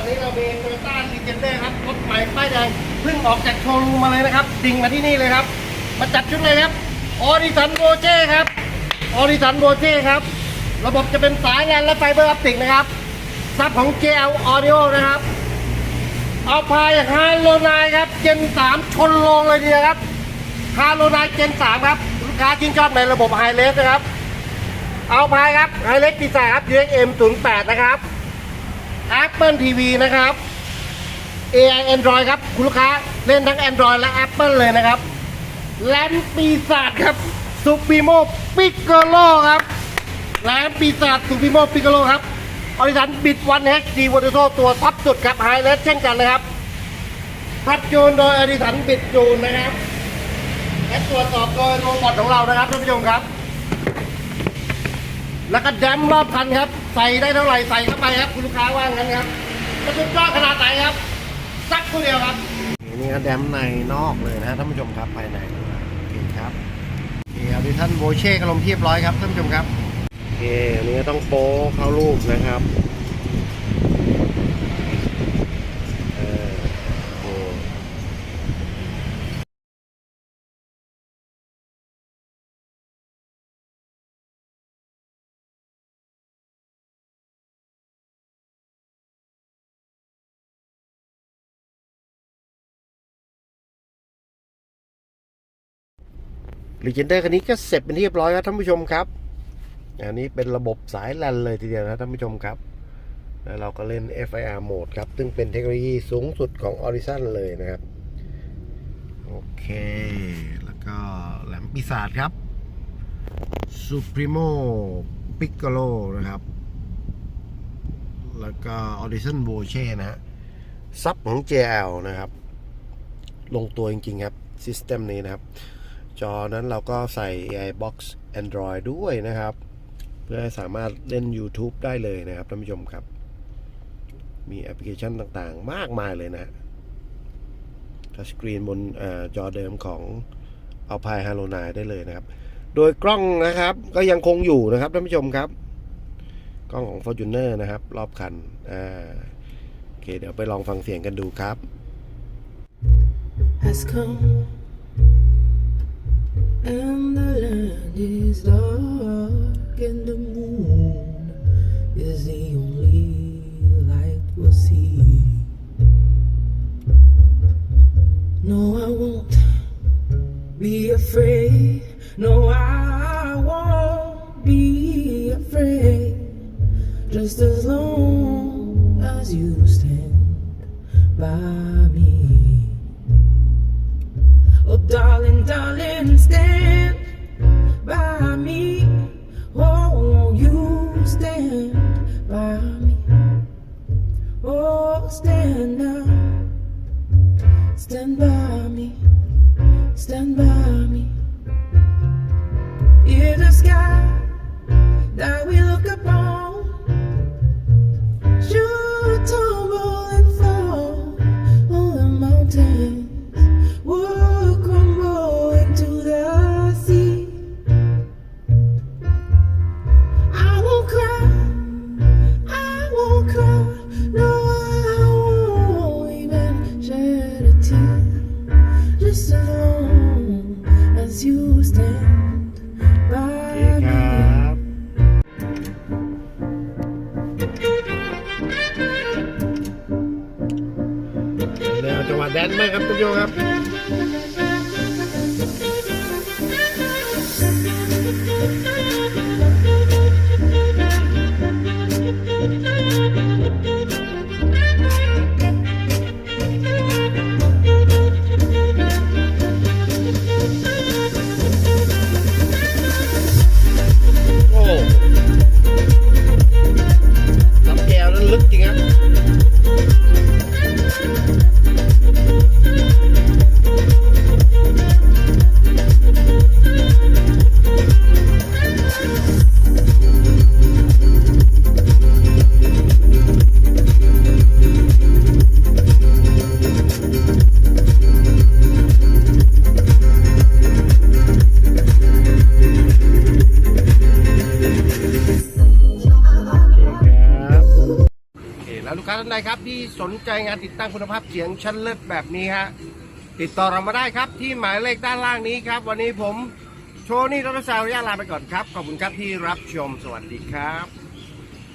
วันนี้เรามีโตโยต้าลีเจนเดอร์ครับรถใหม่ป้ายแดงเพิ่งออกจากโชว์รูมมาเลยนะครับ ดิ่งมาที่นี่เลยครับ มาจัดชุดเลยครับออดิสันโบเช่ครับออดิสันโบเช่ครับ ระบบจะเป็นสายงานและไฟเบอร์ออปติกนะครับซับของ JL Audio นะครับเอาพายฮาโลนายครับเจน3ชนลงเลยทีเดียวครับฮาโลนายเจน3ครับลูกค้าชื่นชอบในระบบไฮเลสนะครับ เอาพายครับไฮเลสดีไซน์ครับ UXM 08นะครับ Apple TV นะครับ AI Android ครับ คุณลูกค้าเล่นทั้ง Android และ Apple เลยนะครับแลมปีศาจครับ Supremo Piccolo ครับแลมปีศาจ Supremo Piccolo ครับออริสันบิดวันเฮกดีวอเตอร์ตัวท็อปสุดครับไฮเลสเช่นกันนะครับพัดจูนโดยอดิสันบิดจูนนะครับและตรวจสอบโดยโรบอทของเรานะครับท่านผู้ชมครับ แล้วก็แดมรอบคันครับ ใส่ได้เท่าไหร่ใส่เข้าไปครับ คุณลูกค้าว่างั้นครับจะสุดยอดขนาดไหนครับสักคู่เดียวครับนี่ก็แดมในนอกเลยนะท่านผู้ชมครับภายในโอเคครับโอเคอดิสันโบเช่กระลมเทียบร้อยครับท่านผู้ชมครับโอเคอันนี้ก็ต้องโป๊เข้ารูปนะครับ ลีเจนเดอร์คันนี้ก็เสร็จเป็นที่เรียบร้อยแล้วท่านผู้ชมครับ อันนี้เป็นระบบสายแลนเลยทีเดียวนะท่านผู้ชมครับ แล้วเราก็เล่น FIR โหมดครับ ซึ่งเป็นเทคโนโลยีสูงสุดของ Horizon เลยนะครับ โอเค แล้วก็แหลมปีศาจครับ Supremo Piccolo นะครับ แล้วก็ Audition v o c e นะฮะซับของ JL นะครับ ลงตัวจริงๆครับ ซิสเต็มนี้นะครับ จอนั้นเราก็ใส่ AI Box Android ด้วยนะครับ เพื่อให้สามารถเล่น YouTube ได้เลยนะครับท่านผู้ชมครับ มีแอปพลิเคชันต่างๆ มากมายเลยนะทัชสกรีนบนอจอเดิมของ Alpine h a l o n i ได้เลยนะครับ โดยกล้องนะครับ ก็ยังคงอยู่นะครับท่านผู้ชมครับ กล้องของ Fortuner นะครับ รอบคันอ่าโอเคเดี๋ยวไปลองฟังเสียงกันดูครับ has come is dark and the moon is the only light we'll see. No, I won't be afraid. No, I won't be afraid. Just as long as you stand by me. Oh, darling, darling, stand stand now. Stand by me. Stand by me. วจังหวะแดนมากครับทุกโยครับ ใดครับที่สนใจงานติดตั้งคุณภาพเสียงชั้นเลิศแบบนี้ฮะติดต่อเรามาได้ครับที่หมายเลขด้านล่างนี้ครับ วันนี้ผมโชนี่รัตนสาวระยะลาไปก่อนครับ ขอบคุณครับที่รับชมสวัสดีครับ